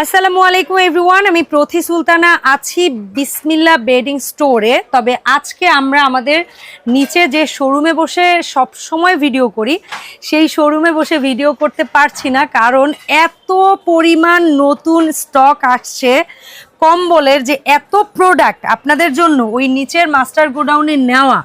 আসসালামু আলাইকুম এভরিওয়ান আমি প্রথি সুলতানা আছি বিসমিল্লা বেডিং স্টোরে। তবে আজকে আমরা আমাদের নিচে যে শোরুমে বসে সব সময় ভিডিও করি, সেই শোরুমে বসে ভিডিও করতে পারছি না, কারণ এত পরিমাণ নতুন স্টক আসছে কম্বলের যে এত প্রোডাক্ট আপনাদের জন্য, ওই নিচের মাস্টার গোডাউনে নেওয়া।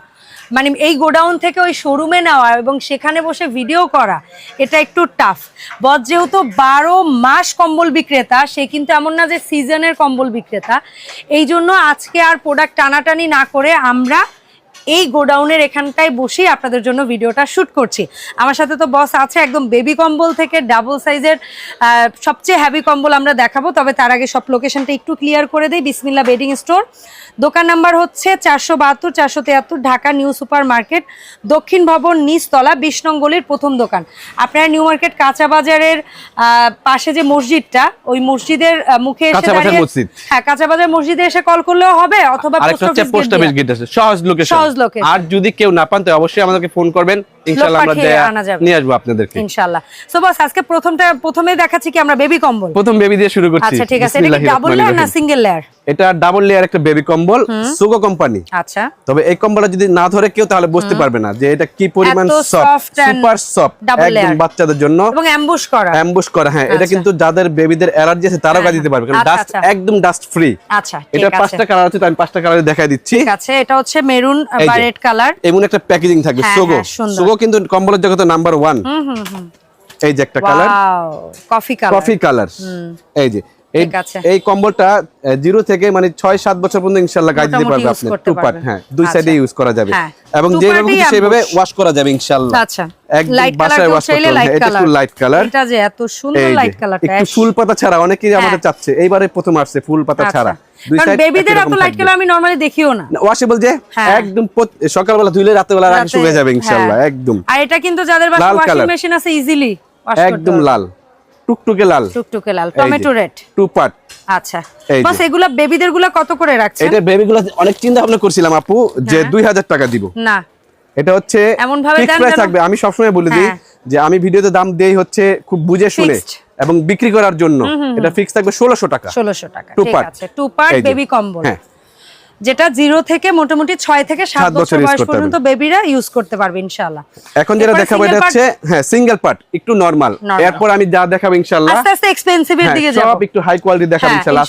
মানে এই গোডাউন থেকে ওই শোরুমে নেওয়া এবং সেখানে বসে ভিডিও করা, এটা একটু টাফ বস যেহেতু বারো মাস কম্বল বিক্রেতা, সে কিন্তু এমন না যে সিজনের কম্বল বিক্রেতা। এই জন্য আজকে আর প্রোডাক্ট টানাটানি না করে আমরা এই গোডাউনের এখানটায় বসেই আপনাদের জন্য ভিডিওটা শ্যুট করছি। আমার সাথে তো বস আছে একদম বেবি কম্বল থেকে ডাবল সাইজের সবচেয়ে হ্যাভি কম্বল আমরা দেখাবো তবে তার আগে সব লোকেশনটা একটু ক্লিয়ার করে দিই বিসমিল্লা বেডিং স্টোর দোকান নাম্বার হচ্ছে চারশো বাহাত্তর চারশো তিয়াত্তর ঢাকা নিউ সুপার মার্কেট দক্ষিণ ভবন নিচতলা বিশ গলির প্রথম দোকান। আপনারা নিউ মার্কেট কাঁচা বাজারের আহ, পাশে যে মসজিদটা ওই মসজিদের মুখে এসে দাঁড়িয়ে হ্যাঁ কাঁচা বাজার মসজিদে এসে কল করলেও হবে অথবা পোস্ট অফিস সহজ লোকেশন সহজ location। আর যদি কেউ না পান তো অবশ্যই আমাদেরকে ফোন করবেন। ইনশাআল্লাহ আমরা পাঠিয়ে দেয়া- নিয়ে আসব আপনাদেরকে। ইনশাল্লাহ সো বস আজকে প্রথমটা প্রথমে দেখাচ্ছি কি আমরা বেবি কম্বল। প্রথম বেবি দিয়ে শুরু করছি। আচ্ছা ঠিক আছে। এটা কি ডাবল লেয়ার না সিঙ্গেল লেয়ার এটা ডাবল লেয়ার একটা বেবি কম্বল সুগো কোম্পানি আচ্ছা। তবে এই কম্বলটা যদি না ধরে কেউ তাহলে বুঝতে পারবে না যে এটা কি পরিমাণ সফট সুপার সফট একদম বাচ্চাদের জন্য। এবং অ্যাম্বুশ করা। অ্যাম্বুশ করা হ্যাঁ এটা আচ্ছা। কিন্তু যাদের বেবিদের অ্যালার্জি আছে তারাও কাজ দিতে পারবে। কারণ আচ্ছা, ডাস্ট আচ্ছা। একদম ডাস্ট ফ্রি আচ্ছা এটা পাঁচটা কালার আছে আমি পাঁচটা কালারে দেখাই দিচ্ছি। আছে এটা হচ্ছে মেরুন বা রেড কালার এমন একটা প্যাকেজিং থাকবে হ্যাঁ, সুগো। হ্যাঁ, সুগো কিন্তু কম্বলের জগতে নাম্বার ওয়ান এই যে একটা colour coffee colour coffee colour এই যে এই কম্বলটা জিরো থেকে মানে ছয় সাত বছর পর্যন্ত ইনশাল্লাহ গাছ দিতে পারবে আপনি। টু পার্ট হ্যাঁ দুই আচ্ছা। সাইডে ইউজ করা যাবে। হ্যাঁ। এবং যেভাবে সেভাবে ওয়াশ করা যাবে ইনশাল্লাহ আচ্ছা। একদম লাইট কালার বাসায় ওয়াশ করতে হবে এটা একটু লাইট কালার এটা যে এত সুন্দর লাইট কালারটা একটু ফুল পাতা ছাড়া অনেকেই আমাদের চাচ্ছে। এইবারে প্রথম আসছে ফুল পাতা ছাড়া। দুই কারণ বেবিদের এত লাইট কালার আমি নরমালি দেখিও না। ওয়াশেবল যে হ্যাঁ। একদম সকালবেলা ধুইলে রাতেবেলা রাখি রাতে- শুকিয়ে যাবে ইনশাল্লাহ হ্যাঁ। একদম। আর এটা কিন্তু যাদের বাসায় ওয়াশিং মেশিন আছে ইজিলি ওয়াশ একদম লাল টুকটুকে লাল। টুকটুকে লাল টমেটো রেড টু পার্ট। আচ্ছা। বাস এগুলা বেবিদেরগুলা কত করে রাখছেন? এটা বেবিগুলো অনেক চিন্তা ভাবনা করছিলাম আপু যে হ্যাঁ। দুই হাজার টাকা দিব। না। এটা হচ্ছে এমন ভাবে থাকবে। আমি সবসময় বলে দিই হ্যাঁ। যে আমি ভিডিওতে দাম দেই হচ্ছে খুব বুঝে শুনে। এবং বিক্রি করার জন্য। এটা ফিক্স থাকবে ষোলোশো টাকা। ষোলোশো টাকা। Two ঠিক আছে। টু পার্ট বেবি কম্বল হ্যাঁ। যেটা জিরো থেকে মোটামুটি ছয় থেকে সাত বছর বয়স পর্যন্ত বেবিরা ইউজ করতে পারবে ইনশাল্লাহ এখন যেটা দেখাবো এটা হচ্ছে হ্যাঁ সিঙ্গেল পার্ট একটু নরমাল এরপর আমি যা দেখাবো ইনশাল্লাহ আস্তে আস্তে এক্সপেন্সিভ এর হ্যাঁ, দিকে যাব। সব একটু হাই কোয়ালিটি দেখাবো হ্যাঁ, ইনশাল্লাহ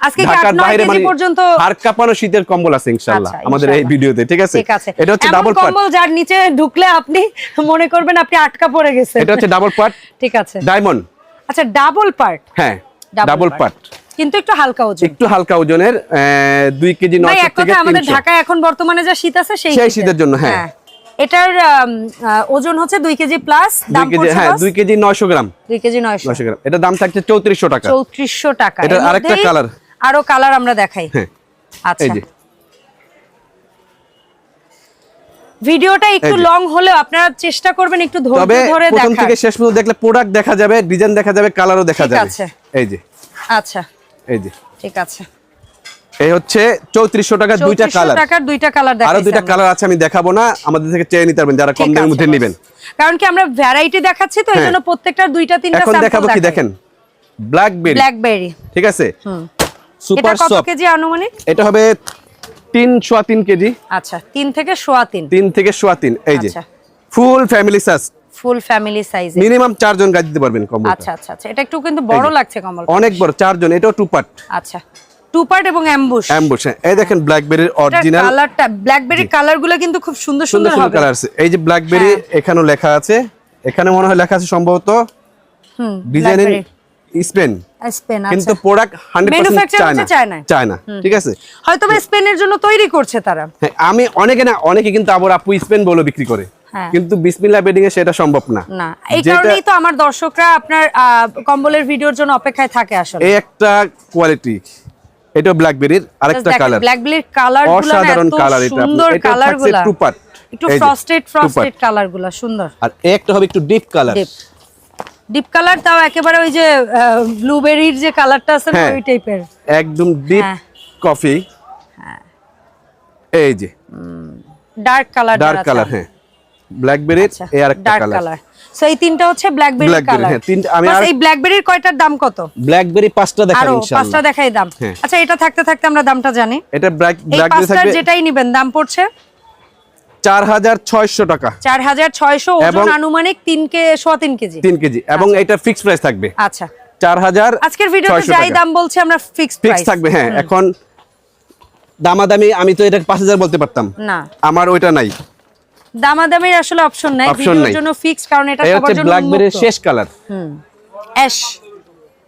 আজকে ঢাকার বাইরে মানে পর্যন্ত? হাড় কাঁপানো শীতের কম্বল আছে ইনশাল্লাহ আচ্ছা, আমাদের এই ভিডিওতে ঠিক আছে? এটা হচ্ছে ডাবল পার্ট কম্বল যার নিচে ঢুকলে আপনি মনে করবেন আপনি আটকা পড়ে গেছেন। এটা হচ্ছে ডাবল পার্ট ঠিক আছে। ডায়মন্ড আচ্ছা ডাবল পার্ট হ্যাঁ ডাবল পার্ট কিন্তু একটু হালকা ওজন। একটু হালকা ওজনের আহ, দুই কেজি ভাই নয়শো এক থেকে কথা আমাদের ঢাকায় এখন বর্তমানে যা শীত আছে সেই সেই শীতের জন্য, হ্যাঁ। এটার ওজন হচ্ছে দুই কেজি প্লাস দাম পড়ছে হ্যাঁ বস? দুই কেজি নয়শো গ্রাম। দুই কেজি নয়শো। নয়শো গ্রাম। এটা দাম থাকছে চৌত্রিশশো টাকা। চৌত্রিশশো টাকা। এটার এর আরেকটা কালার আরও কালার আমরা দেখাই। হ্যাঁ। আচ্ছা এই যে ভিডিওটা একটু লং হলেও আপনারা চেষ্টা করবেন একটু ধৈর্য তবে ধরে প্রথম থেকে শেষ পর্যন্ত দেখলে প্রোডাক্ট দেখা যাবে ডিজাইন দেখা যাবে কালারও দেখা ঠিক যাবে। আছে। এই যে। আচ্ছা। এই যে। ঠিক আছে। এই হচ্ছে চৌত্রিশশো টাকা দুইটা 3400 কালার টাকার দুইটা কালার আরও দেখাইছি দুইটা কালার আছে আমি দেখাবো না আমাদের থেকে চেয়ে নিতে পারবেন যারা কম দামের মধ্যে নেবেন। কারণ কি আমরা ভ্যারাইটি দেখাচ্ছি তো এই হ্যাঁ। জন্য প্রত্যেকটার দুইটা তিনটা স্যাম্পল এখন দেখাবো কি দেখেন? ব্ল্যাকবেরি ব্ল্যাকবেরি ঠিক আছে? এটা সুপার কত কেজি আনুমানিক? এটা হবে তিন সোয়া তিন কেজি। আচ্ছা তিন থেকে সোয়া তিন। তিন থেকে সোয়া তিন এই যে। Full family size full family সাইজে মিনিমাম চারজন গাছ দিতে পারবেন কম্বল আচ্ছা আচ্ছা আচ্ছা। এটা একটু কিন্তু বড় লাগছে কমল অনেক বড় চারজন এটাও টু পার্ট আচ্ছা। টু পার্ট এবং অ্যাম্বুশ অ্যাম্বুশ এই দেখেন ব্ল্যাকবেরির অরিজিনাল কালারটা ব্ল্যাকবেরি কালারগুলো কিন্তু খুব সুন্দর সুন্দর হবে। কালার আছে এই যে ব্ল্যাকবেরি। এখানেও লেখা আছে। এখানে মনে হয় লেখা আছে সম্ভবত হুম ডিজাইনিং স্পেন। স্পেন কিন্তু আচ্ছা product hundred Manufacture China China ঠিক আছে? হয়তো বা স্পেনের জন্য তৈরি করছে তারা। হ্যাঁ আমি অনেকে না অনেকে কিন্তু আবার আপু স্পেন বলে বিক্রি করে। হ্যাঁ। কিন্তু বিসমিল্লাহ বেডিং এ সেটা সম্ভব না। না এই কারণেই তো আমার দর্শকরা আপনার কম্বলের ভিডিওর জন্য অপেক্ষায় থাকে আসলে। এই একটা কোয়ালিটি এটা ব্ল্যাকবেরির আরেকটা কালার ব্ল্যাকবেরির কালার অসাধারণ কালার এটা সুন্দর এটা কালার থাকছে গুলা। টু পার্ট একটু ফ্রস্টেড ফ্রস্টেড কালারগুলা সুন্দর। আর একটা হবে একটু ডিপ কালার ডিপ কালার তাও একেবারে ওই যে ব্লুবেরির যে কালারটা আছে না হ্যাঁ। ওই টাইপের একদম ডিপ হ্যাঁ। কফি এই যে। ডার্ক কালার ডার্ক কালার হ্যাঁ। ব্ল্যাকবেরির আচ্ছা, এই আরেকটা কালার সো এই তিনটা হচ্ছে ব্ল্যাকবেরি কালার হ্যাঁ, তিনটা- আমি আর- এই ব্ল্যাকবেরির কয়টার দাম কত? ব্ল্যাকবেরি পাঁচটা আরও ইনশাআল্লাহ। পাঁচটা দেখাই দাম। হ্যাঁ। আচ্ছা এটা থাকতে থাকতে আমরা দামটা জানি। এটা ব্ল্যাক ব্ল্যাকবেরি থাকবে যেটাই নিবেন দাম পড়ছে? চার হাজার ছয়শো টাকা। চার হাজার ছয়শো এবং- আনুমানিক তিন কে সোয়া তিন কেজি। তিন কেজি এবং এটা ফিক্স প্রাইস থাকবে। আচ্ছা। চার হাজার আজকের ভিডিওতে যাই দাম বলছি আমরা ফিক্সড ফিক্স প্রাইস থাকবে হ্যাঁ এখন দামাদামি আমি তো এটা পাঁচ হাজার বলতে পারতাম। না। আমার ওইটা নাই। দামাদামির আসলে অপশন নাই ভিডিওর জন্য ফিক্সড কারণ এটা সবার জন্য ব্ল্যাকবেরির শেষ কালার হুম। অ্যাশ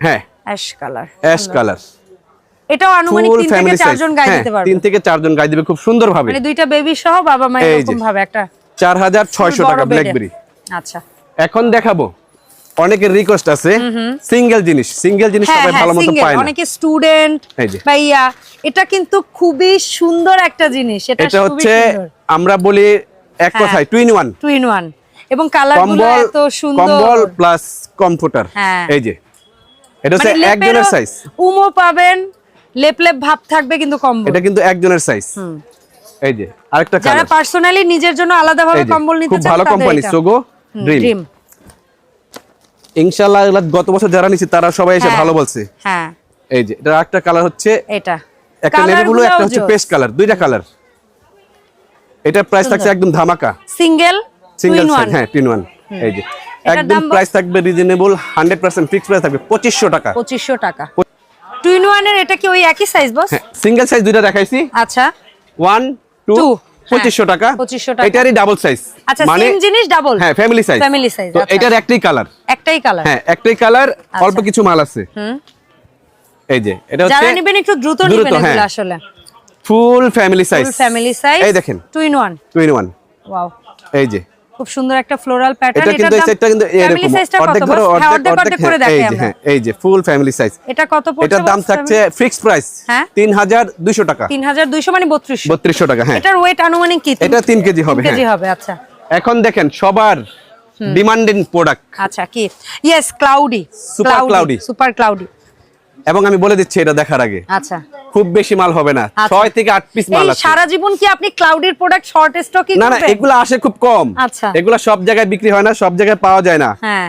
হ্যাঁ। অ্যাশ কালার অ্যাশ কালার এটাও আনুমানিক ফুল তিন থেকে ফ্যামিলি সাইজ চারজন গায়ে দিতে পারবে। তিন থেকে চারজন গায়ে দিবে খুব সুন্দর ভাবে। মানে দুইটা বেবি সহ বাবা মা এরকম ভাবে একটা চার হাজার ছয়শো বড় টাকা ব্ল্যাকবেরি আচ্ছা। এখন দেখাবো অনেকের রিকোয়েস্ট আছে সিঙ্গেল জিনিস। সিঙ্গেল জিনিস হ্যাঁ সবাই হ্যাঁ ভালো মতো পায় না। অনেকে স্টুডেন্ট এই যে। বা ইয়া এটা কিন্তু খুবই সুন্দর একটা জিনিস। এটা এটা হচ্ছে আমরা বলি এক হ্যাঁ। কথায় twin one two in one এবং কালারগুলো কম্বল এত সুন্দর। কম্বল প্লাস কমফোর্টার হ্যাঁ। এই যে। এটা হচ্ছে মানে একজনের সাইজ উমো পাবেন লেপ লেপ ভাব থাকবে কিন্তু কম্বল। এটা কিন্তু একজনের সাইজ এই যে আরেকটা যারা পার্সোনালি নিজের জন্য আলাদাভাবে কম্বল নিতে খুব চান ভালো কোম্পানি সোগো ড্রিম ইনশাআল্লাহ গত বছর যারা নিছে তারা সবাই এসে হ্যাঁ। ভালো বলছে। হ্যাঁ। এই যে এটা একটা কালার হচ্ছে এটা। একটা নেভি ব্লু একটা হচ্ছে পেস্ট কালার দুইটা কালার এটা প্রাইস থাকছে একদম ধামাকা। সিঙ্গেল সিঙ্গেল হ্যাঁ ওয়ান এই যে একদম প্রাইস থাকবে reasonable hundred percent fix price থাকবে পঁচিশশো টাকা। পঁচিশশো টাকা। টুইন ওয়ানের এটা কি ওই একই সাইজ বস হ্যাঁ সিঙ্গেল সাইজ দুইটা দেখাইছি। আচ্ছা। ওয়ান টু Two, পঁচিশশো টাকা। 2500 টাকা। এটারই ডাবল সাইজ আচ্ছা সেম জিনিস ডাবল হ্যাঁ ফ্যামিলি সাইজ Family size, তো আচ্ছা। এটার একটাই কালার একটাই কালার হ্যাঁ একটাই কালার অল্প কিছু মাল আছে। হুম। এই যে এটা যারা হচ্ছে নেবেন একটু দ্রুত নেবেন এগুলো হ্যাঁ। আসলে। Full family size full family size এই দেখেন। Twin one two in one wow এই যে খুব সুন্দর একটা ফ্লোরাল প্যাটার্ন এটা কিন্তু সেটটা কিন্তু এরকম। অর্ধেক ধরো অর্ধেক অর্ধেক অর্ধেক করে এই দেখাই যে আমরা। এই যে ফুল ফ্যামিলি সাইজ এটা কত পড়ছে এটার দাম থাকছে ফিক্সড প্রাইস হ্যাঁ? তিন হাজার দুইশো টাকা। 3200 মানে 3200 বত্রিশশো টাকা হ্যাঁ। এটার ওয়েট আনুমানিক কি? এটা তিন কেজি হবে কেজি হ্যাঁ। হবে আচ্ছা। এখন দেখেন সবার ডিমান্ডিং প্রোডাক্ট আচ্ছা কি? Yes cloudy Super cloudy। Super cloudy এবং আমি বলে দিচ্ছি এটা দেখার আগে। আচ্ছা। খুব বেশি মাল হবে না। আচ্ছা। ছয় থেকে আট পিস মাল আছে। সারা জীবন কি আপনি ক্লাউডির প্রোডাক্ট শর্ট স্টকই না না এগুলো আসে খুব কম। আচ্ছা। এগুলো সব জায়গায় বিক্রি হয় না সব জায়গায় পাওয়া যায় না। হ্যাঁ।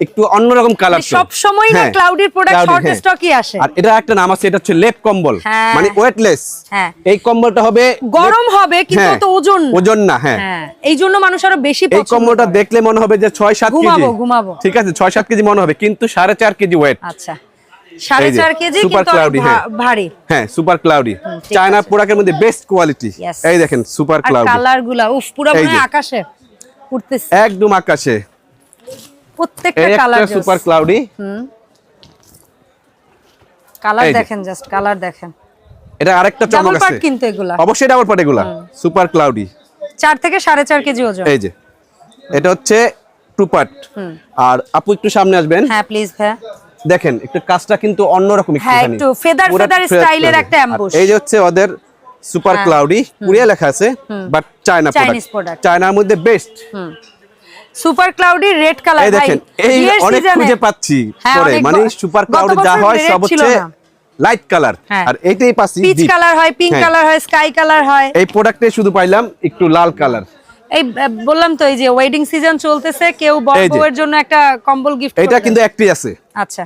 একটু অন্যরকম কালার সব সময় না ক্লাউডির প্রোডাক্ট শর্ট স্টকই আসে। আর এটা একটা নাম আছে এটা হচ্ছে লেপ কম্বল। হ্যাঁ। মানে ওয়েটলেস হ্যাঁ। এই কম্বলটা হবে গরম হবে কিন্তু হ্যাঁ, অত ওজন। ওজন না হ্যাঁ। এই জন্য মানুষ আরও বেশি এই কম্বলটা দেখলে মনে হবে যে ছয় সাত কেজি। ঘুমাবো, ঘুমাবো। ঠিক আছে ছয় সাত কেজি মনে হবে কিন্তু সাড়ে চার কেজি ওয়েট আচ্ছা। সাড়ে চার কেজি অনেক cloudy, হ্যাঁ। ভারী। হ্যাঁ সুপার ক্লাউডি চায়না। প্রোডাক্টের মধ্যে বেস্ট কোয়ালিটি এই দেখেন সুপার আর ক্লাউডি কালারগুলা উফ পুরো মনে আকাশে উঠতেছে। একদম আকাশে। প্রত্যেকটা কালার সুপার ক্লাউডি কালার দেখেন জাস্ট কালার দেখেন। এটা আরেকটা চমক আছে। কিন্তু এগুলা। অবশ্যই ডাবল পার্ট এগুলা। সুপার ক্লাউডি থেকে সাড়ে চার কেজি ওজন। এই যে। এটা হচ্ছে টু পার্ট আর আপু একটু সামনে আসবেন। হ্যাঁ প্লিজ ভাই দেখেন একটু কাজটা কিন্তু অন্যরকম হ্যাঁ, একটু style এর feather। একটা ambush। এই যে হচ্ছে ওদের সুপার। ক্লাউডি কুরিয়া লেখা আছে বাট চায়না প্রোডাক্ট চায়নার মধ্যে best super cloudy red colour ভাই। দেখেন এই অনেক খুঁজে পাচ্ছি হ্যাঁ, পরে। মানে সুপার ক্লাউডি যা হয় red সব হচ্ছে লাইট কালার হ্যাঁ। আর এইটাই পাচ্ছি পিচ কালার হয় পিঙ্ক। কালার হয় স্কাই কালার হয়। এই প্রোডাক্টে শুধু পাইলাম একটু লাল কালার এই বললাম তো এই যে ওয়েডিং সিজন চলতেছে কেউ এই বউয়ের জন্য একটা কম্বল গিফট এটা কিন্তু একটি আছে। আচ্ছা।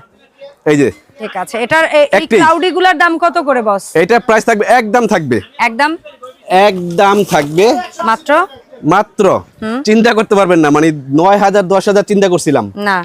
এই যে ঠিক আছে এটার এই। ক্লাউডি গুলার দাম কত করে বস? এটা প্রাইস থাকবে একদম থাকবে। একদম? একদম থাকবে। মাত্র? মাত্র? চিন্তা করতে পারবেন না মানে নয় হাজার দশ হাজার চিন্তা করছিলাম। না।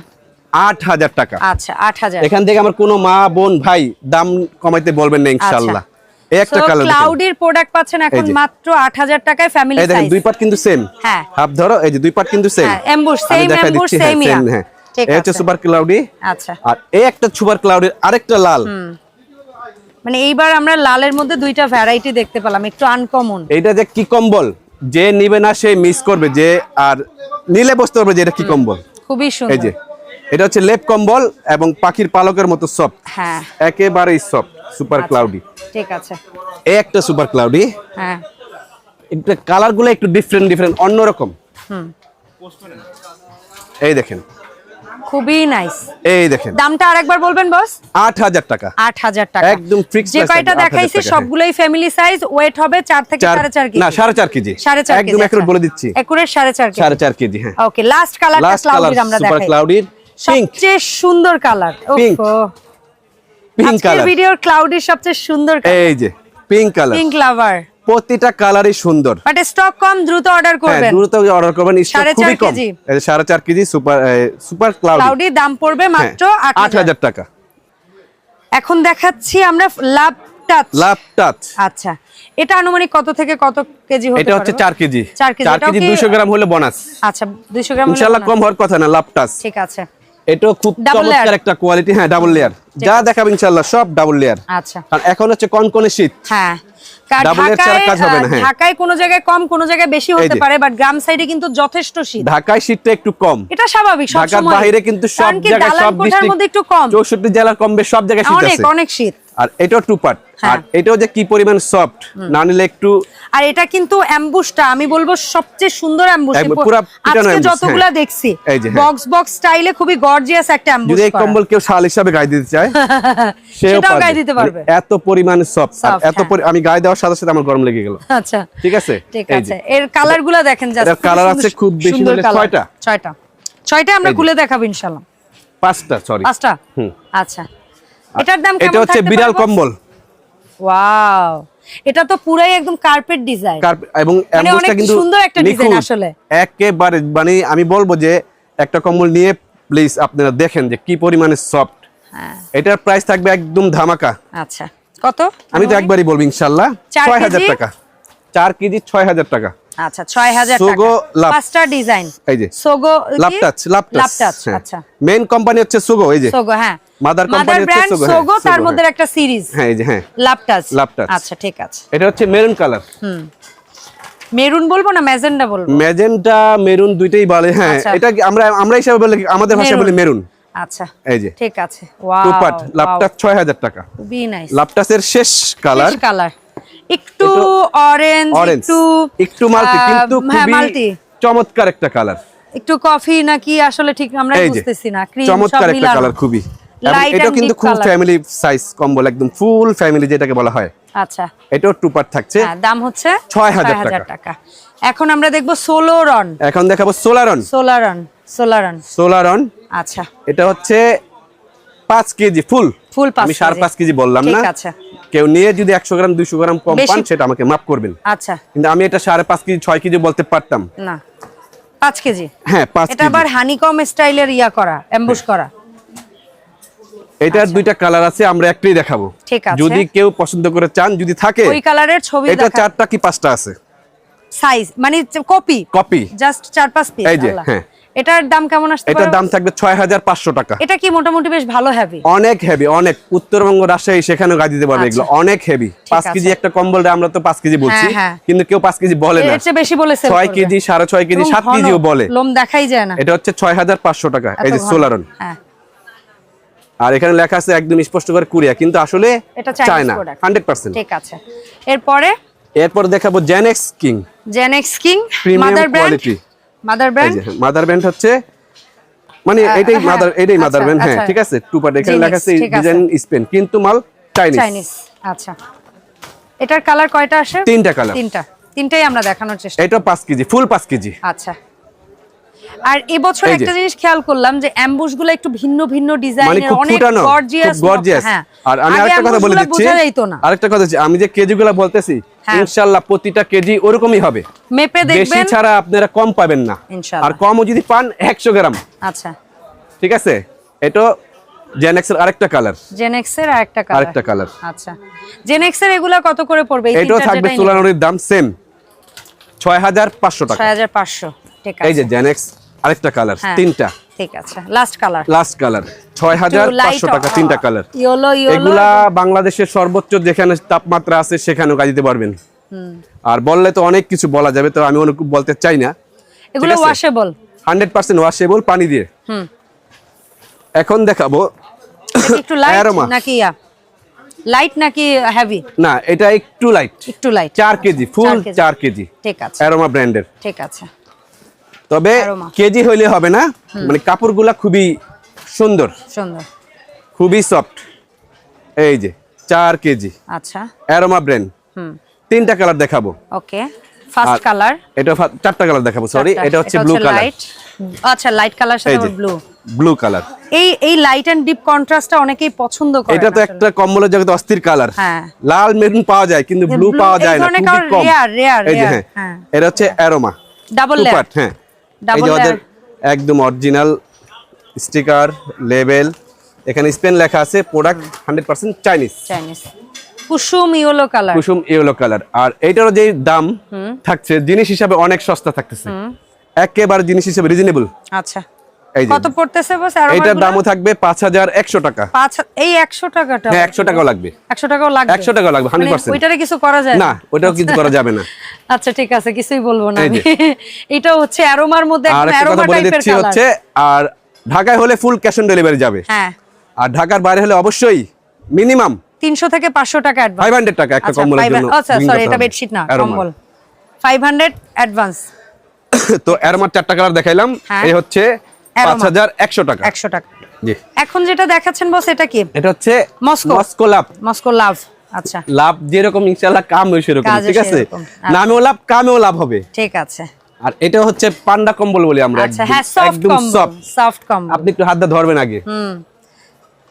আট হাজার টাকা। আচ্ছা আট হাজার। এখান থেকে আমার কোনো মা বোন ভাই দাম কমাইতে বলবেন না ইনশাল্লাহ এই একটা কালার ক্লাউডির প্রোডাক্ট পাচ্ছেন এখন মাত্র আট হাজার টাকায় ফ্যামিলি এই দেখেন দুই পার্ট কিন্তু সেম হ্যাঁ। হাফ ধরো এই যে দুই পার্ট কিন্তু সেম হ্যাঁ, ambush, same ambush, same হ্যাঁ। এই হচ্ছে। Super cloudy. আচ্ছা। আর এই একটা সুপার ক্লাউডের আরেকটা লাল। মানে এইবার আমরা লালের মধ্যে দুইটা ভ্যারাইটি দেখতে পেলাম একটু আনকমন এইটা যে কি কম্বল? যে নিবে না সে মিস করবে যে আর নিলে বুঝতে পারবে যে এটা কি কম্বল? খুবই এই যে এটা হচ্ছে লেপ কম্বল এবং পাখির পালকের মতো সফট হ্যাঁ। একেবারেই সফট সুপার ক্লাউডি। ঠিক আছে। এই একটা সুপার ক্লাউডি। হ্যাঁ। এটা কালারগুলো একটু ডিফারেন্ট ডিফারেন্ট অন্যরকম। এই দেখেন। খুবই নাইস এই দেখেন। দামটা আরেকবার বলবেন বস আট হাজার টাকা। আট হাজার টাকা। একদম fixed যে কয়টা দেখাইছি। সবগুলোই ফ্যামিলি সাইজ ওয়েট হবে চার থেকে চার সাড়ে চার কেজি। না সাড়ে চার কেজি। সাড়ে চার একদম একুরেট বলে দিচ্ছি। একুরেট সাড়ে চার কেজি। সাড়ে চার কেজি হ্যাঁ। ওকে লাস্ট কালারটা কালার ক্লাউডির আমরা সুপার ক্লাউডির সবচেয়ে সুন্দর কালার Pink. পিঙ্ক কালার ভিডিওর ক্লাউডির সবচেয়ে সুন্দর এই যে পিঙ্ক কালার পিঙ্ক লাভার প্রতিটা কালারই সুন্দর। বাট স্টক কম দ্রুত অর্ডার হ্যাঁ করবেন। দ্রুত অর্ডার করবেন। সাড়ে খুবই চার কম। কেজি। এই যে সাড়ে চার কেজি সুপার সুপার ক্লাউডি দাম পড়বে মাত্র আট আট হাজার টাকা। এখন দেখাচ্ছি আমরা লাভ টাচ লাভ টাচ আচ্ছা এটা আনুমানিক কত থেকে কত কেজি হতে এটা হচ্ছে পারে? চার কেজি। চার কেজি, চার এটাও কেজি কি- দুইশো গ্রাম হলে বোনাস আচ্ছা 200 গ্রাম হলে ইনশাল্লাহ কম হওয়ার কথা না লাভ টাচ ঠিক আছে। এটাও খুব চমৎকার। একটা কোয়ালিটি হ্যাঁ ডাবল লেয়ার যা দেখাবে ইনশাল্লাহ সব ডাবল লেয়ার আচ্ছা। কারণ এখন হচ্ছে কনকনে শীত। হ্যাঁ। ঢাকায় আহ, হ্যাঁ। ঢাকায় কোনো জায়গায় কম কোনো জায়গায় বেশি হতে পারে বাট গ্রাম সাইডে কিন্তু যথেষ্ট শীত। ঢাকায় শীতটা একটু কম। এটা স্বাভাবিক ঢাকার বাইরে কিন্তু সব কারণ কি জায়গায় সব মধ্যে একটু কম। চৌষট্টি জেলার কম সব জায়গায় শীত অনেক আছে। অনেক শীত। আর এটাও টু পার্ট হ্যাঁ। আর এটাও যে কি পরিমাণ সফট না নিলে একটু আর এটা কিন্তু অ্যাম্বুশটা আমি বলব সবচেয়ে সুন্দর পিটানো আজকে যতগুলা হ্যাঁ। দেখছি। বক্স বক্স স্টাইলে খুবই গর্জিয়াস একটা অ্যাম্বুশ যদি কম্বল কেউ শাল হিসাবে গায়ে দিতে চায় সেটাও। গায়ে দিতে পারবে। মানে এত পরিমাণে সফট এত হ্যাঁ। আমি গায়ে দেওয়ার সাথে সাথে আমার গরম লেগে গেল আচ্ছা ঠিক আছে ঠিক আছে এর কালারগুলা দেখেন খুব colour সুন্দর- আছে খুব বেশি সুন্দর হলে। ছয়টা। ছয়টা ছয়টা আমরা। খুলে দেখাবো ইনশাআল্লাহ পাঁচটা সরি পাঁচটা হুম। আচ্ছা এটার দাম এটা হচ্ছে বিড়াল কম্বল ওয়াও এটা তো পুরাই একদম কার্পেট ডিজাইন এবং মানে অনেক কিন্তু সুন্দর একটা ডিজাইন আসলে। একেবারে মানে আমি বলব যে একটা কম্বল নিয়ে প্লিজ আপনারা দেখেন যে কি পরিমাণে সফট হ্যাঁ। এটার প্রাইস থাকবে একদম ধামাকা। আচ্ছা। কত? আমি তো একবারই বলব ইনশাল্লাহ ছয় হাজার টাকা। চার কেজি ছয় হাজার টাকা। আচ্ছা ছয় হাজার সোগো টাকা। পাঁচটা ডিজাইন এই যে সোগো লাপটাচ লাপটাচ লাপটাচ আচ্ছা। মেইন কোম্পানি হচ্ছে সুগো এই যে। সোগো হ্যাঁ। হচ্ছে সোগো, হ্যাঁ, সোগো তার মধ্যে হ্যাঁ। একটা সিরিজ হ্যাঁ এই যে হ্যাঁ। লাপটাচ লাপটাচ। আচ্ছা ঠিক আছে। এটা হচ্ছে মেরুন কালার মেরুন বলব না ম্যাজেন্ডা বলব? ম্যাজেন্টা মেরুন দুইটাই বলে হ্যাঁ। আচ্ছা। এটা আমরা আমরা হিসাবে বলি আমাদের ভাষায় বলি মেরুন আচ্ছা। এই যে। ঠিক আছে। ওয়াও টাকা। খুবই নাইস লাপটাসের শেষ কালার কালার একটু অরেঞ্জ একটু একটু মাল্টি কিন্তু হ্যাঁ খুবই চমৎকার একটা কালার একটু কফি নাকি আসলে ঠিক আমরা বুঝতেছি না ক্রিম চমৎকার একটা কালার খুবই। এটা কিন্তু খুব ফ্যামিলি সাইজ কম্বল একদম ফুল ফ্যামিলি যেটাকে বলা হয়। আচ্ছা। এটাও টু পার্ট থাকছে। হ্যাঁ দাম হচ্ছে 6,000 6,000 টাকা। এখন আমরা দেখব সোলোরন এখন দেখাবো সোলারন সোলারন সোলারন সোলারন আচ্ছা। এটা হচ্ছে পাঁচ কেজি ফুল ফুল পাঁচ আমি সাড়ে কেজি। পাঁচ কেজি বললাম ঠিক না। আছে। কেউ নিয়ে যদি একশো গ্রাম দুইশো গ্রাম কম পান সেটা আমাকে মাফ করবেন। আচ্ছা। কিন্তু আমি এটা সাড়ে পাঁচ কেজি ছয় কেজি বলতে পারতাম। না পাঁচ কেজি। হ্যাঁ পাঁচ এটা আবার হানিকম স্টাইলের ইয়া করা এমবুশ করা। এটার দুইটা কালার আছে আমরা একটাই দেখাবো। আচ্ছা। ঠিক আছে। যদি কেউ পছন্দ করে চান যদি থাকে ওই কালারের ছবি এটা চারটা কি পাঁচটা আছে? সাইজ মানে কপি কপি জাস্ট চার পাঁচ পিস এই যে, হ্যাঁ। এটার দাম কেমন আসতে এটার দাম থাকবে ছয় হাজার পাঁচশো টাকা। এটা কি মোটামুটি বেশ ভালো হেভি অনেক হেভি অনেক। উত্তরবঙ্গ রাজশাহী সেখানেও গাড়ি দিতে পারবে আচ্ছা। এগুলো। অনেক হেভি পাঁচ কেজি একটা কম্বল আমরা তো পাঁচ কেজি বলছি হ্যাঁ, হ্যাঁ। কিন্তু কেউ পাঁচ কেজি বলে না। এর বেশি বলে sell ছয় কেজি সাড়ে ছয় কেজি এবং সাত কেজিও বলে। লোম দেখাই যায় না। এটা হচ্ছে ছয় হাজার পাঁচশো টাকা এই যে সোলারন হ্যাঁ। আর এখানে লেখা আছে একদম স্পষ্ট করে কুরিয়া কিন্তু আসলে এটা চায়না product। হান্ড্রেড পার্সেন্ট ঠিক আছে। এরপরে? এরপর দেখাবো Genex king Genex king mother brand. Mother brand mother brand হচ্ছে মানে এটাই হ্যাঁ, মাদার এটাই মাদার ব্র্যান্ড হ্যাঁ আচ্ছা। ঠিক আছে? টু পার্ট এখানে লেখা আছে ডিজাইন স্পেন কিন্তু মাল চাইনিজ চাইনিজ আচ্ছা। এটার কালার কয়টা আসে? তিনটা কালার তিনটা। তিনটাই আমরা দেখানোর চেষ্টা এটা পাঁচ কেজি ফুল পাঁচ কেজি। আচ্ছা। আর এবছর একটা জিনিস খেয়াল করলাম যে অ্যাম্বুশগুলো একটু ভিন্ন ভিন্ন মানে ডিজাইনের অনেক গর্জিয়াস গর্জিয়াস হ্যাঁ। আর আমি আগে আরেকটা কথা বলে দিচ্ছি বোঝা যাইতো না। আরেকটা কথা আমি যে কেজিগুলো বলতেছি হ্যাঁ। ইনশাআল্লাহ প্রতিটা কেজি ওরকমই হবে। মেপে বেশি দেখবেন। ছাড়া আপনারা কম পাবেন না। আর কমও যদি পান একশো গ্রাম। আচ্ছা। ঠিক আছে? এটা জেনেক্সের আরেকটা কালার জেনেক্স এর আরেকটা কালার আরেকটা কালার আচ্ছা। জেনেক্স এগুলা কত করে পড়বে? এটাও থাকবে সোলানোরির দাম সেম ছয় হাজার পাঁচশো টাকা। 6500 ঠিক এই যে জেনেক্স আরেকটা কালার হ্যাঁ। তিনটা। ঠিক আছে লাস্ট কালার লাস্ট কালার ছয় হাজার পাঁচশো টাকা তিনটা কালার এগুলা বাংলাদেশের সর্বোচ্চ যেখানে তাপমাত্রা আছে সেখানেও কাজ দিতে পারবেন। আর বললে তো অনেক কিছু বলা যাবে তো আমি অনেক বলতে চাই না। এগুলো ওয়াশেবল পানি দিয়ে। এখন দেখাবো একটু লাইট নাকি লাইট নাকি হেভি না এটা একটু লাইট একটু লাইট চার কেজি ফুল চার কেজি। কেজি। ঠিক আছে। অ্যারোমা ব্র্যান্ডের ঠিক আছে। তবে কেজি হইলে হবে না? মানে কাপড়গুলা খুবই সুন্দর। সুন্দর। খুবই সফট এই যে চার কেজি। আচ্ছা। অ্যারোমা হুম। তিনটা কালার দেখাবো। ওকে। ফার্স্ট কালার এটা চারটা কালার দেখাবো সরি এটা হচ্ছে ব্লু কালার লাইট আচ্ছা লাইট কালার সাথে ব্লু ব্লু কালার এই এই লাইট এন্ড ডিপ কন্ট্রাস্টটা অনেকেই পছন্দ করে এটা তো একটা কম্বলের জগতে অস্থির কালার হ্যাঁ। লাল মেরুন পাওয়া যায় কিন্তু ব্লু পাওয়া যায় না খুবই কম। যে হ্যাঁ। হ্যাঁ। এটা হচ্ছে অ্যারোমা ডাবল লেয়ার হ্যাঁ। এই যে ওদের একদম অরিজিনাল স্টিকার লেবেল এখানে স্পেন লেখা আছে product hundred percent Chinese Chinese কুসুম ইয়েলো কালার। কুসুম ইয়েলো কালার। আর এইটারও যে দাম থাকছে জিনিস হিসাবে অনেক সস্তা থাকতেছে। একেবারে জিনিস হিসাবে রিজনেবল আচ্ছা। কত পড়তেছে বস এইটার দামও থাকবে পাঁচ হাজার একশো টাকা। এই একশো টাকাটা হ্যাঁ টাকাও লাগবে। টাকাও লাগবে। টাকাও মানে ওইটারে কিছু করা যায় না। ওটাও কিছু করা যাবে না। আচ্ছা ঠিক আছে কিছুই বলব না আমি। এটা হচ্ছে অ্যারোমার মধ্যে আর একটা অ্যারোমা টাইপের কালার হচ্ছে আর ঢাকায় হলে ফুল ক্যাশ অন ডেলিভারি যাবে। হ্যাঁ। আর ঢাকার বাইরে হলে অবশ্যই মিনিমাম তিনশো থেকে পাঁচশো টাকা অ্যাডভান্স টাকা একটা কম্বলের জন্য আচ্ছা সরি এটা বেডশিট না কম্বল। ফাইভ হান্ড্রেড অ্যাডভান্স তো অ্যারোমার চারটা কালার দেখাইলাম। হ্যাঁ। এই হচ্ছে টাকা। টাকা। জি। এখন যেটা দেখাচ্ছেন বস এটা কি? এটা হচ্ছে Moscow. Moscow love Moscow love আচ্ছা। লাভ যেরকম ইনশাল্লাহ কাম ওই সেরকম ঠিক আছে? আচ্ছা। নামেও লাভ কামেও লাভ হবে। ঠিক আছে। আর এটা হচ্ছে পান্ডা কম্বল বলি আমরা আচ্ছা একদম- হ্যাঁ সফট সফট কম্বল আপনি একটু হাত দিয়ে ধরবেন আগে। হুম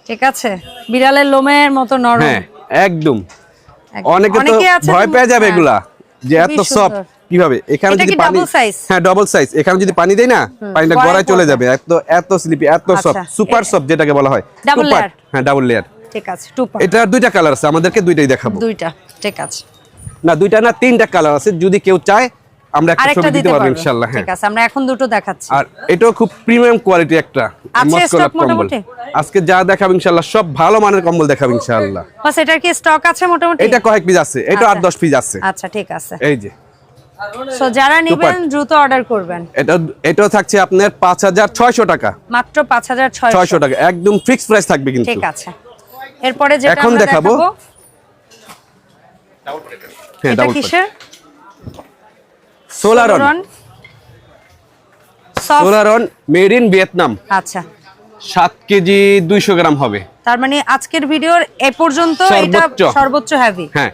ঠিক আছে। বিড়ালের লোমের মতো নরম। হ্যাঁ একদম। অনেকে তো ভয় পেয়ে যাবে হ্যাঁ। এগুলা যে এত সফট। কীভাবে? এখানে যদি পানি হ্যাঁ ডবল সাইজ এখানে যদি পানি দেই না পানিটা গড়ায় চলে যাবে। এত এত স্লিপি এত আচ্ছা, সফট সুপার সফট যেটাকে বলা হয়। হ্যাঁ ডাবল লেয়ার ঠিক আছে টু পার এটার দুইটা কালার আছে আমাদেরকে দুইটাই দেখাবো। দুইটা ঠিক আছে। না দুইটা না তিনটা কালার আছে যদি কেউ চায় আমরা একটা ছবি দিতে পারব ইনশাআল্লাহ হ্যাঁ। ঠিক আছে আমরা এখন দুটো দেখাচ্ছি। আর এটাও খুব প্রিমিয়াম কোয়ালিটি একটা কম্বল? আজকে যা দেখাবো ইনশাআল্লাহ সব ভালো মানের কম্বল দেখাবো ইনশাআল্লাহ। বাস এটার কি স্টক আছে মোটামুটি? এটা কয়েক পিস আছে এটা আট আচ্ছা। দশ পিস আছে। আচ্ছা ঠিক আছে। এই যে। সো যারা নেবেন দ্রুত অর্ডার করবেন। এটা এটাও থাকছে আপনার পাঁচ হাজার ছয়শো টাকা। মাত্র পাঁচ হাজার ছয় ছয়শো টাকা একদম ফিক্স প্রাইস থাকবে কিন্তু। ঠিক আছে। এরপরে যেটা এখন দেখাবো। দেখাবো হ্যাঁ ডাবল কিসের? Solarone Solarone? Soft- Solarone made in Vietnam আচ্ছা। সাত কেজি দুইশো গ্রাম হবে। তার মানে আজকের ভিডিওর এ পর্যন্ত এটা সর্বোচ্চ। সর্বোচ্চ হেভি হ্যাঁ।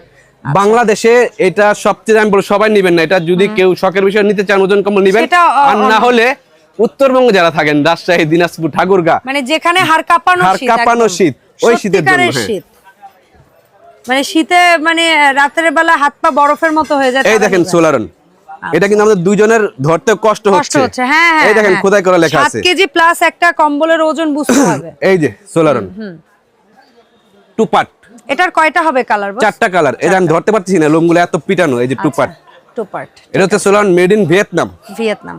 বাংলাদেশে এটা সবচেয়ে আমি বলব সবাই নিবেন না। এটা যদি কেউ শখের বিষয় নিতে চান ওজন কম্বল নিবেন। আর না হলে উত্তরবঙ্গে যারা থাকেন রাজশাহী দিনাজপুর ঠাকুরগা মানে যেখানে হার কাঁপানো শীত কাঁপানো। শীত, ওই শীতের জন্য, হ্যাঁ। শীত। মানে শীতে মানে রাতের বেলা হাত পা বরফের মতো হয়ে যায় এই দেখেন। সোলারন। এটা কিন্তু আমাদের দুইজনের ধরতে কষ্ট আচ্ছা। কষ্ট হচ্ছে। হ্যাঁ হ্যাঁ এই দেখেন হ্যাঁ। খোদাই করা লেখা আছে। কেজি প্লাস একটা কম্বলের ওজন বুঝতে হবে। এই যে সোলারন। টু পার্ট এটার কয়টা হবে কালার চারটা কালার। এটা আমি ধরতে পারতেছি না লোমগুলো এত পিটানো এই যে আচ্ছা। টু পার্ট টু পার্ট এটা হচ্ছে Solarone made in Vietnam. Vietnam.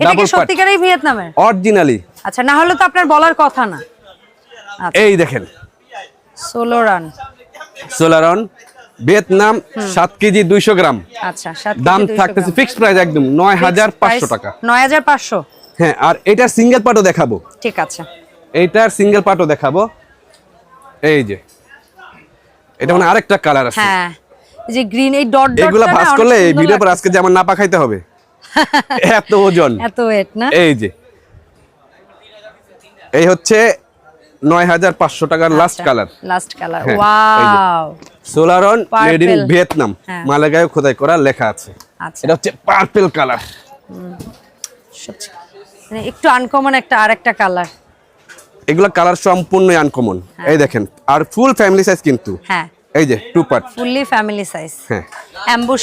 এটা কি part. ভিয়েতনামের? অরিজিনালি আচ্ছা না হলে তো আপনার বলার কথা না। এই দেখেন। সোলো রান সোলারন ভিয়েতনাম সাত কেজি দুইশো গ্রাম। আচ্ছা দাম থাকতেছে ফিক্সড প্রাইস একদম নয় হাজার পাঁচশো টাকা। নয় হাজার পাঁচশো। হ্যাঁ আর এটার সিঙ্গেল পার্টও দেখাবো। ঠিক আছে। এইটার সিঙ্গেল পার্টও দেখাবো। এই যে। এটা মানে আরেকটা কালার আছে। হ্যাঁ যে গ্রিন এই ডট ডট এগুলা ভাস করলে এই ভিডিও পর আজকে যেমন না পাখাইতে হবে। এত ওজন। এত ওয়েট না? এই যে। এই হচ্ছে নয় হাজার পাঁচশো টাকার লাস্ট কালার লাস্ট কালার যে। Wow Solarone made in Vietnam. মালাগায় খোদাই করা লেখা আছে। আচ্ছা। এটা হচ্ছে পার্পল কালার মানে একটু আনকমন একটা আরেকটা কালার এগুলো কালার সম্পূর্ণ আনকমন এই দেখেন আর ফুল ফ্যামিলি সাইজ কিন্তু। হ্যাঁ। এই যে two part fully family size হ্যাঁ।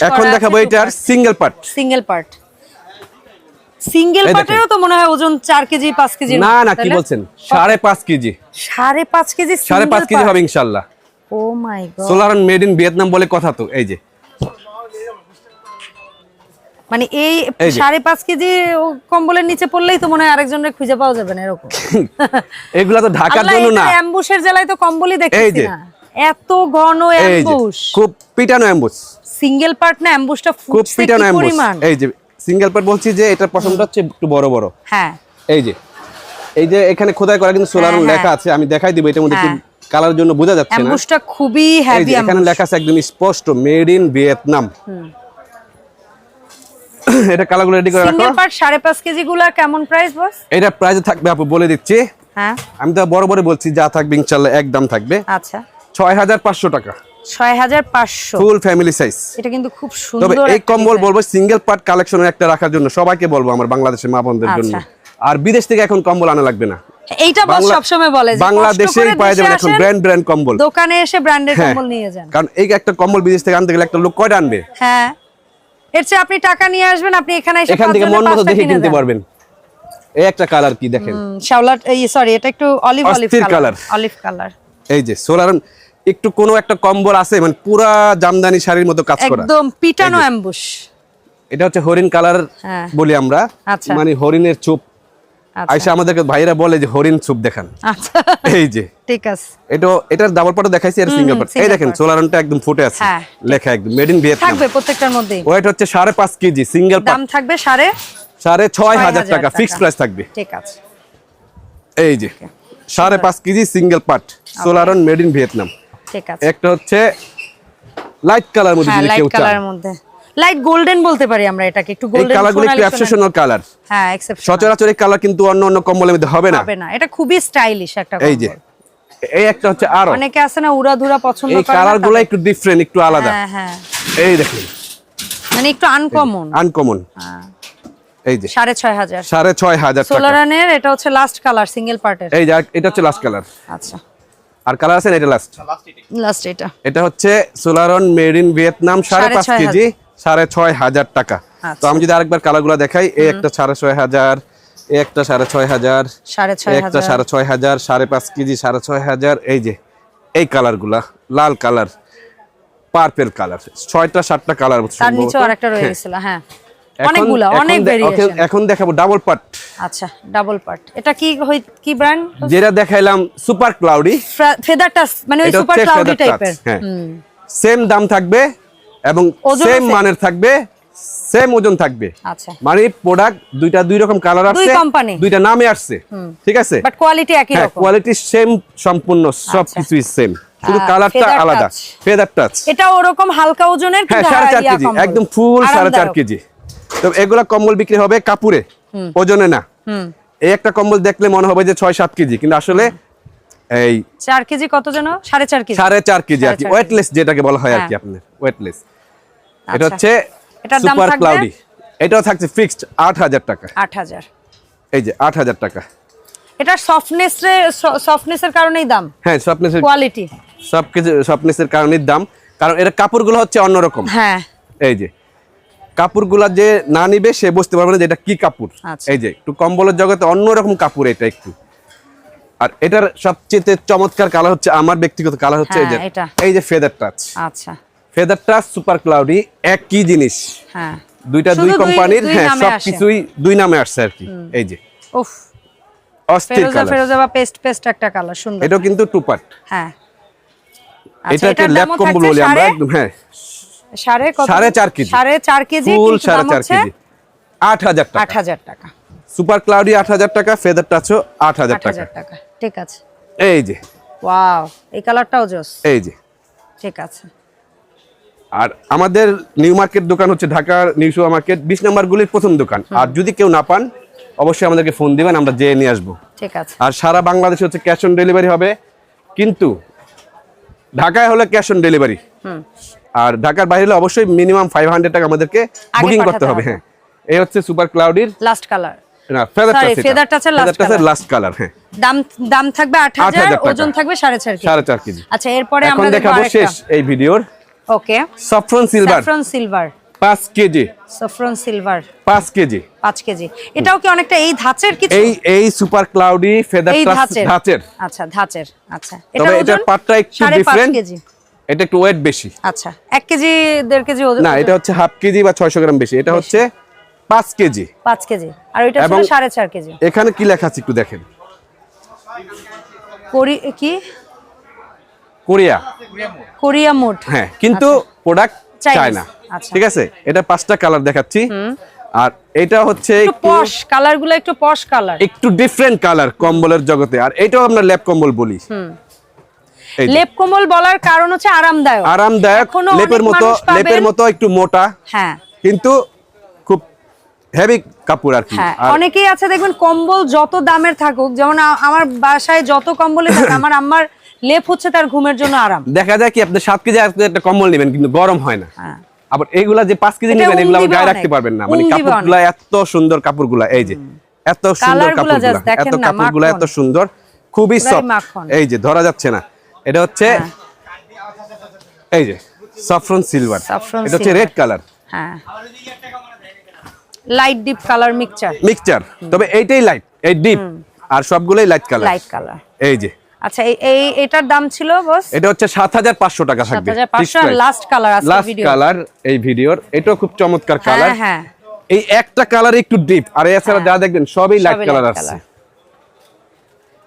এখন দেখাবো এটার single part single part single. পার্টেরও তো মনে হয় ওজন চার কেজি পাঁচ কেজি না না কি বলছেন? সাড়ে পাঁচ কেজি। সাড়ে পাঁচ কেজি সাড়ে পাঁচ কেজি হবে ইনশাল্লাহ। ও my god Solarone made in Vietnam বলে কথা তো এই যে। মানে এই সাড়ে পাঁচ কেজি কম্বলের নিচে পড়লেই তো মনে হয় আরেকজনের খুঁজে পাওয়া যাবে না এরকম। এগুলা তো ঢাকার জন্য না। অ্যাম্বুশের জেলায় তো কম্বলই দেখতেছি না। এত ঘন অ্যাম্বুশ। খুব পিটানো অ্যাম্বুস সিঙ্গেল পার্ট না অ্যাম্বুশটা খুব পিটানো অ্যাম্বুস এই যে সিঙ্গেল পার্ট বলছি যে এটার পশমটা হচ্ছে একটু বড় বড়। হ্যাঁ। এই যে এই যে এখানে খোদাই করা কিন্তু সোলারন হ্যাঁ, লেখা আছে আমি দেখাই দিব এটার মধ্যে হ্যাঁ। কালার জন্য বোঝা যাচ্ছে না। অ্যাম্বুশটা খুবই হেভি এখানে লেখা আছে একদম স্পষ্ট মেড ইন ভিয়েতনাম এটা কালারগুলো রেডি করে রাখো। সিঙ্গেল পার্ট সাড়ে পাঁচ কেজি গুলা কেমন প্রাইস বস এটা প্রাইস থাকবে আপু বলে দিচ্ছি। হ্যাঁ। আমি তো বড় বড় বলছি যা থাকবে ইনশাল্লাহ এক দাম থাকবে। আচ্ছা। ছয় হাজার পাঁচশো টাকা। ছয় হাজার পাঁচশো। ফুল ফ্যামিলি সাইজ এটা কিন্তু খুব সুন্দর তবে এই কম্বল বলব সিঙ্গেল পার্ট কালেকশনের একটা রাখার জন্য সবাইকে বলব আমার বাংলাদেশের মা বোনদের জন্য। আচ্ছা। আর বিদেশ থেকে এখন কম্বল আনা লাগবে না। এইটা বস বাংলা- সবসময় বলে যে বাংলাদেশেই পাওয়া যাবে এখন ব্র্যান্ড ব্র্যান্ড কম্বল। দোকানে এসে ব্র্যান্ডের হ্যাঁ। কম্বল নিয়ে যান। কারণ এই একটা কম্বল বিদেশ থেকে আনতে গেলে একটা লোক কয়টা আনবে? হ্যাঁ। এর চেয়ে আপনি টাকা নিয়ে আসবেন আপনি এখানে এসে এখান থেকে মন মতো দেখে কিনতে পারবেন। এই একটা কালার কি দেখেন? শ্যাওলা এই সরি এটা একটু olive olive colour olive colour এই যে সোলার একটু কোনো একটা কম্বল আছে মানে পুরা জামদানি শাড়ির মতো কাজ করা। একদম পিটানো অ্যাম্বুশ এটা হচ্ছে হরিণ কালার হ্যাঁ। বলি আমরা। আচ্ছা। মানে হরিণের চুপ। আচ্ছা আইসা আমাদেরকে ভাইরা বলে যে হরিণ চুপ দেখান। আচ্ছা। এই যে। ঠিক আছে। এটা এটার ডাবল পার্ট দেখাইছি আর সিঙ্গেল পার্ট এই দেখেন সোলারনটা একদম ফুটে আছে। হ্যাঁ, লেখা একদম মেড ইন ভিয়েতনাম থাকবে প্রত্যেকটার মধ্যেই। ওয়েট হচ্ছে সাড়ে পাঁচ কেজি সিঙ্গেল পাট দাম থাকবে সাড়ে সাড়ে ছয় হাজার হাজার টাকা টাকা। ফিক্সড প্রাইস থাকবে। ঠিক আছে। এই যে সাড়ে পাঁচ KG single part Solarone made in Vietnam ঠিক আছে। একটা হচ্ছে লাইট কালার মধ্যে হ্যাঁ যদি লাইট চান কালারের মধ্যে। লাইট গোল্ডেন বলতে পারি আমরা এটাকে একটু এই গোল্ডেন কালারগুলো একটু অ্যাবসেশনাল কালার হ্যাঁ এক্সেপশন সচরাচর এই কালার কিন্তু অন্য অন্য কম্বলের মধ্যে হবে না। হবে না এটা খুবই স্টাইলিশ একটা এই যে এই একটা হচ্ছে আরও অনেকে আছে না উড়াধুরা পছন্দ করে না, কালারগুলো একটু ডিফারেন্ট একটু আলাদা। হ্যাঁ হ্যাঁ। এই দেখুন। মানে একটু আনকমন আনকমন হ্যাঁ। এই যে। সাড়ে ছয় হাজার। সাড়ে ছয় হাজার টাকা। সোলারানের এটা হচ্ছে লাস্ট কালার সিঙ্গেল পার্টের এই যে এটা হচ্ছে লাস্ট কালার আচ্ছা। আর কালার আছে না এটা লাস্ট লাস্ট এটা। এটা হচ্ছে সোলারন মেড ইন ভিয়েতনাম সাড়ে সাড়ে পাঁচ ছয় কেজি। সাড়ে ছয় হাজার টাকা। আচ্ছা। তো আমি যদি আরেকবার কালারগুলো দেখাই এই একটা সাড়ে ছয় হাজার একটা সাড়ে ছয় হাজার একটা সাড়ে ছয় হাজার সাড়ে পাঁচ কেজি সাড়ে ছয় হাজার এই যে এই কালারগুলা লাল কালার পার্পেল কালার ছয়টা সাতটা কালার তার নিচেও আরেকটা রয়ে গেছিল হ্যাঁ। অনেকগুলা এখন অনেক ভেরিয়েশন এখন- দেখাবো ডাবল পার্ট আচ্ছা ডাবল পার্ট এটা কি কি ব্র্যান্ড যেটা দেখাইলাম সুপার ক্লাউডি ফেদার টাচ মানে ওই সুপার ক্লাউডি টাইপের হ্যাঁ। সেম দাম থাকবে এবং সেম। মানের থাকবে সেম ওজন থাকবে। আচ্ছা। মানে প্রোডাক্ট দুইটা দুই রকম কালার আসছে। দুইটা নামে আসছে ঠিক আছে? বাট কোয়ালিটি একই হ্যাঁ রকম। কোয়ালিটি সেম সম্পূর্ণ সব আচ্ছা। কিছুই সেম শুধু কালারটা আলাদা ফেদার টাচ এটা ওরকম হালকা ওজনের হ্যাঁ কিন্তু সাড়ে চার ইয়া কেজি একদম ফুল সাড়ে চার আরামদায়ক। কেজি। তো এগুলা কম্বল বিক্রি হবে কাপুরে ওজনে না। এই একটা কম্বল দেখলে মনে হবে যে ছয় সাত কেজি কিন্তু আসলে এই চার কেজি কত যেন? সাড়ে চার কেজি। সাড়ে চার কেজি আর কি ওয়েটলেস যেটাকে বলা হয় আর কি হ্যাঁ। আপনার ওয়েটলেস এটা আচ্ছা। হচ্ছে সুপার? ক্লাউডি এটাও থাকছে ফিক্সড আট হাজার টাকা। আট হাজার। এই যে আট হাজার টাকা। এটা সফটনেস সফটনেসের কারণেই দাম? হ্যাঁ সফটনেসের কোয়ালিটি সফটনেসের কারণে দাম। কারণ এর কাপড়গুলো হচ্ছে অন্যরকম হ্যাঁ। এই যে কাপড়গুলা যে না নিবে সে বুঝতে পারবে না যে এটা কি কাপড়। আচ্ছা। এই যে একটু কম্বলের জগতে অন্যরকম কাপড় এটা একটু। আর এটার সবচেয়ে চমৎকার কালার হচ্ছে আমার ব্যক্তিগত কালার হচ্ছে এই যে হ্যাঁ, এই যে ফেদার টাচ আচ্ছা। ফেদার টাচ সুপার ক্লাউডি একই জিনিস। হ্যাঁ। দুইটা দুই কোম্পানির হ্যাঁ নামে সব আসে। কিছুই দুই নামে আসছে আর কি। এই যে। উফ। অস্থির ফেরোজা কালার ফেরোজা বা পেস্ট পেস্ট একটা কালার সুন্দর এটাও কিন্তু টু পার্ট হ্যাঁ। আচ্ছা, এটাকে ল্যাপ কম্বল বলি আমরা সাড়ে- একদম হ্যাঁ। সাড়ে কত? সাড়ে চার কেজি। সাড়ে চার কেজি ফুল সাড়ে চার কেজি। আট হাজার আট হাজার টাকা। সুপার ক্লাউডি আট হাজার টাকা ফেদার টাচও আট হাজার টাকা। টাকা। ঠিক আছে। এই যে। ওয়াও এই কালারটাও জোস। এই যে। ঠিক আছে। আর আমাদের নিউ মার্কেট দোকান হচ্ছে ঢাকার নিউ সুপার মার্কেট বিশ নাম্বার গুলির প্রথম দোকান। আর যদি কেউ না পান অবশ্যই আমাদেরকে ফোন দিবেন আমরা যেয়ে নিয়ে আসব। ঠিক আছে। আর সারা বাংলাদেশে হচ্ছে ক্যাশ অন ডেলিভারি হবে কিন্তু ঢাকায় হলে ক্যাশ অন ডেলিভারি। আর ঢাকার বাইরে হলে অবশ্যই মিনিমাম ফাইভ হান্ড্রেড টাকা আমাদেরকে বুকিং করতে হবে। হ্যাঁ। এই হচ্ছে সুপার ক্লাউডির লাস্ট কালার না ফেদার টাচ লাস্ট কালার হ্যাঁ। দাম দাম থাকবে 8,000 ওজন থাকবে কেজি। আচ্ছা এরপরে আমরা দেখাবো শেষ এই ভিডিওর। Okay saffron silver saffron silver পাঁচ কেজি। সফরন সিলভার পাঁচ কেজি। পাঁচ কেজি। এটাও কি অনেকটা এই ধাঁচের কিছু? এই এই সুপার ক্লাউডি ফেদার এই ধাঁচের। আচ্ছা ধাঁচের। আচ্ছা। তবে এটার এটার পাটটা একটু ডিফারেন্ট কেজি। এটা একটু ওয়েট বেশি। আচ্ছা এক কেজি দেড় কেজি ওজন? না এটা হচ্ছে হাফ কেজি বা ছয়শো গ্রাম বেশি। এটা হচ্ছে পাঁচ কেজি। পাঁচ কেজি। আর ওইটা ছিল এবং- সাড়ে চার কেজি। এখানে কি লেখা আছে একটু দেখেন। কোরি কি? কোরিয়া? Korea mood. হ্যাঁ কিন্তু প্রোডাক্ট চায়না আচ্ছা। ঠিক আছে? এটা পাঁচটা কালার দেখাচ্ছি। আর এটা হচ্ছে পশ কালারগুলো একটু পশ কালার একটু ডিফারেন্ট কালার কম্বলের জগতে। আর এটাও আমরা ল্যাপ কম্বল বলি। লেপ কোমল বলার কারণ হচ্ছে আরামদায়ক। আরামদায়ক লেপের মতো লেপের মতো একটু মোটা। হ্যাঁ। কিন্তু খুব হেভি কাপড় আর কি। হ্যাঁ আর অনেকেই আছে দেখবেন কম্বল যত দামের থাকুক যেমন আমার বাসায় যত কম্বলে থাকে আমার আম্মার লেপ হচ্ছে তার ঘুমের জন্য আরাম। দেখা যায় কি আপনি সাত কেজি একটা কম্বল নেবেন কিন্তু গরম হয় না। হ্যাঁ। আবার এইগুলা যে পাঁচ কেজি নেবেন এগুলো আবার গায়ে রাখতে পারবেন না। মানে কাপড়গুলা এত সুন্দর কাপড়গুলা এই যে এত সুন্দর কাপড়গুলা এত কাপড়গুলা এত সুন্দর খুবই সফট এই যে ধরা যাচ্ছে না। এটা হচ্ছে হ্যাঁ। এই যে সফরন সিলভার এটা হচ্ছে রেড কালার হ্যাঁ। Light deep colour mixture mixture তবে এইটাই লাইট এই ডিপ আর সবগুলোই লাইট কালার লাইট কালার এই যে আচ্ছা এই এটার দাম ছিল বস? এটা হচ্ছে সাত হাজার পাঁচশো টাকা থাকবে। 7500 আর last color আজকের লাস্ট কালার এই ভিডিওর। এটাও খুব চমৎকার কালার হ্যাঁ হ্যাঁ। এই একটা কালার একটু ডিপ আর এছাড়া যা দেখবেন সবই লাইট কালার আছে।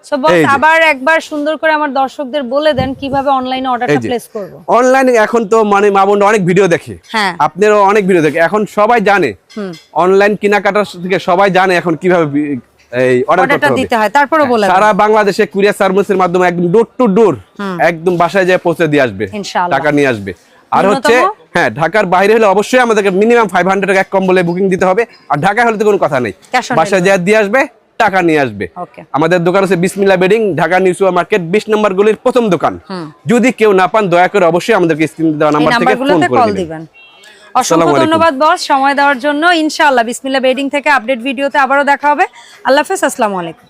সো বস আবার একবার সুন্দর করে আমার দর্শকদের বলে দেন কীভাবে অনলাইনে অর্ডারটা প্লেস করব। অনলাইনে এখন তো মানে মা বোনরা অনেক ভিডিও দেখে। হ্যাঁ। আপনারও অনেক ভিডিও দেখে। এখন সবাই জানে। অনলাইন কেনাকাটার থেকে সবাই জানে এখন কীভাবে এই অর্ডারটা দিতে হয় তারপরে বলে সারা বাংলাদেশে কুরিয়ার সার্ভিসের মাধ্যমে একদম ডোর টু ডোর একদম বাসায় যেয়ে পৌঁছে দিয়ে আসবে টাকা নিয়ে আসবে। আর হচ্ছে হ্যাঁ ঢাকার বাইরে হলে অবশ্যই আমাদেরকে মিনিমাম ফাইভ হান্ড্রেড টাকা এক কম্বলে বুকিং দিতে হবে। আর ঢাকা হলে তো কোনো কথা নেই। বাসায় যেয়ে দিয়ে আসবে টাকা নিয়ে আসবে। আমাদের দোকান হচ্ছে Bismillah bedding Dhaka new super market বিশ নম্বর গলির প্রথম দোকান। যদি কেউ না পান দয়া করে অবশ্যই আমাদেরকে স্ক্রিন দেওয়া নাম্বার থেকে ফোন করে দিবেন। অসংখ্য ধন্যবাদ বস। সময় দেওয়ার জন্য ইনশাআল্লাহ বিসমিল্লা বেডিং থেকে আপডেট ভিডিওতে আবারও দেখা হবে। আল্লাহ হাফেজ আসসালামু আলাইকুম।